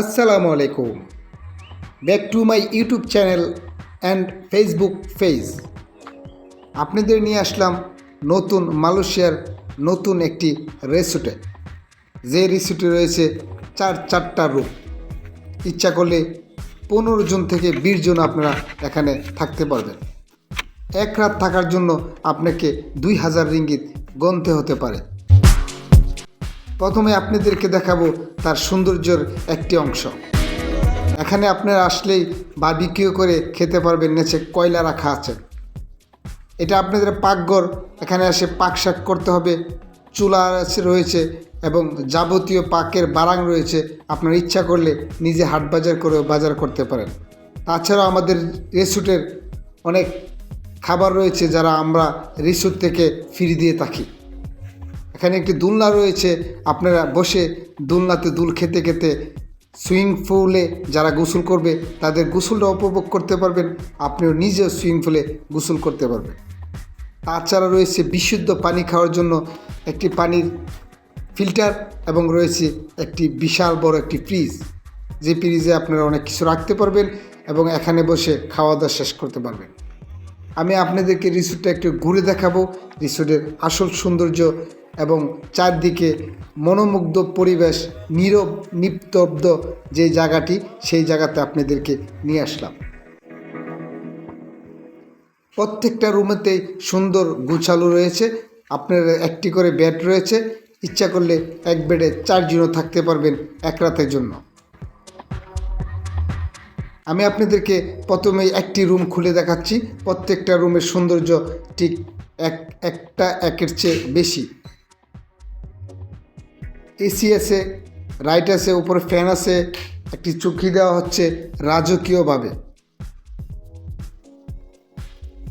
আসসালামু আলাইকুম back to my YouTube channel and Facebook page আপনাদের নিয়ে আসলাম নতুন মালয়েশিয়ার নতুন একটি রেসুটে যে রিসুটে রয়েছে চার চারটা রুম ইচ্ছা করলে পনেরো জন থেকে বিশ জন আপনারা এখানে থাকতে পারবেন। এক রাত থাকার জন্য আপনাকে দুই হাজার রিঙ্গিত গনতে হতে পারে। প্রথমে আপনাদেরকে দেখাবো তার সৌন্দর্যের একটি অংশ। এখানে আপনারা আসলেই বাবিকিউ করে খেতে পারবেন, নিচে কয়লা রাখা আছে। এটা আপনাদের পাকঘর, এখানে এসে পাক শাক করতে হবে, চুলা রয়েছে এবং যাবতীয় পাকের বারাং রয়েছে, আপনার ইচ্ছা করলে নিজে হাট বাজার করেও বাজার করতে পারেন। তাছাড়াও আমাদের রেস্টুরেন্টের অনেক খাবার রয়েছে যারা আমরা রিসুট থেকে ফিরি দিয়ে থাকি। এখানে একটি দুলনা রয়েছে। আপনারা বসে দুলনাতে দুল খেতে খেতে সুইমিং পুলে যারা গোসল করবে, তাদের গোসলটা উপভোগ করতে পারবেন। আপনিও নিজেও সুইমিং পুলে গোসল করতে পারবেন। তাছাড়া রয়েছে বিশুদ্ধ পানি খাওয়ার জন্য একটি পানির ফিল্টার এবং রয়েছে একটি বিশাল বড় একটি ফ্রিজ। যে ফ্রিজে আপনারা অনেক কিছু রাখতে পারবেন এবং এখানে বসে খাওয়া দাওয়া শেষ করতে পারবেন। আমি আপনাদেরকে রিসোর্টটা একটু ঘুরে দেখাবো। রিসোর্টের আসল সৌন্দর্য এবং চারদিকে মনোমুগ্ধ পরিবেশ, নীরব, নিস্তব্ধ যে জায়গাটি, সেই জায়গাতে আপনাদেরকে নিয়ে আসলাম। প্রত্যেকটা রুমেতেই সুন্দর গুছালো রয়েছে, আপনার একটি করে বেড রয়েছে। ইচ্ছা করলে এক বেডে চারজনও থাকতে পারবেন এক রাতের জন্য। আমি আপনাদেরকে প্রথমেই একটি রুম খুলে দেখাচ্ছি। প্রত্যেকটা রুমের সৌন্দর্য ঠিক এক, একটা একের চেয়ে বেশি। এসি আছে রাইট আছে, উপরে ফ্যান আছে, একটি চুক্তি দেওয়া হচ্ছে রাজকীয়ভাবে।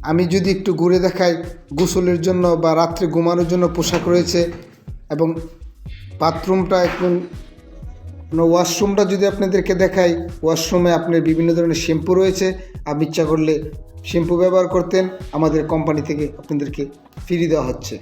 আমি যদি একটু ঘুরে দেখাই, গোসলের জন্য বা রাত্রে ঘুমানোর জন্য পোশাক রয়েছে এবং বাথরুমটা এখন ওয়াশরুমটা যদি আপনাদেরকে দেখাই ওয়াশরুমে আপনার বিভিন্ন ধরনের শ্যাম্পু রয়েছে। আপনি ইচ্ছা করলে শ্যাম্পু ব্যবহার করতেন, আমাদের কোম্পানি থেকে আপনাদেরকে ফ্রি দেওয়া হচ্ছে।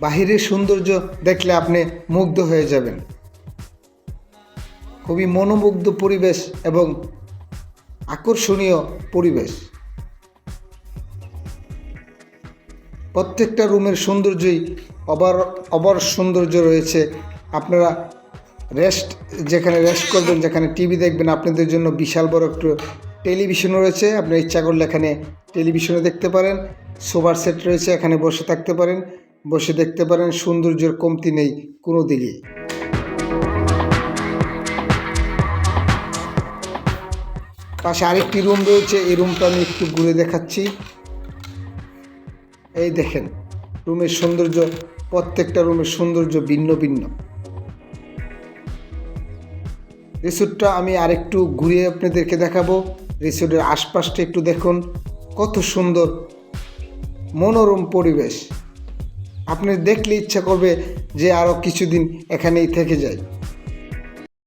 বাহিরের সৌন্দর্য দেখলে আপনি মুগ্ধ হয়ে যাবেন। খুবই মনোমুগ্ধ পরিবেশ এবং আকর্ষণীয় পরিবেশ। প্রত্যেকটা রুমের সৌন্দর্যই অবার অবার সৌন্দর্য রয়েছে। আপনারা রেস্ট, যেখানে রেস্ট করবেন, যেখানে টিভি দেখবেন, আপনাদের জন্য বিশাল বড় একটু টেলিভিশনও রয়েছে। আপনার ইচ্ছা করলে এখানে টেলিভিশনও দেখতে পারেন। সোফার সেট রয়েছে, এখানে বসে থাকতে পারেন। বসে দেখতে পারেন, সৌন্দর্যের কমতি নেই কোনো দিকেই পাশে আরেকটি রুম রয়েছে, এই রুমটা আমি একটু ঘুরে দেখাচ্ছি। এই দেখেন, রুমের সৌন্দর্য, প্রত্যেকটা রুমের সৌন্দর্য ভিন্ন ভিন্ন। রিসোর্টটা আমি আরেকটু ঘুরিয়ে আপনাদেরকে দেখাবো। রিসোর্টের আশপাশটা একটু দেখুন, কত সুন্দর মনোরম পরিবেশ। আপনি দেখলে ইচ্ছা করবে যে আরও কিছুদিন এখানেই থেকে যায়।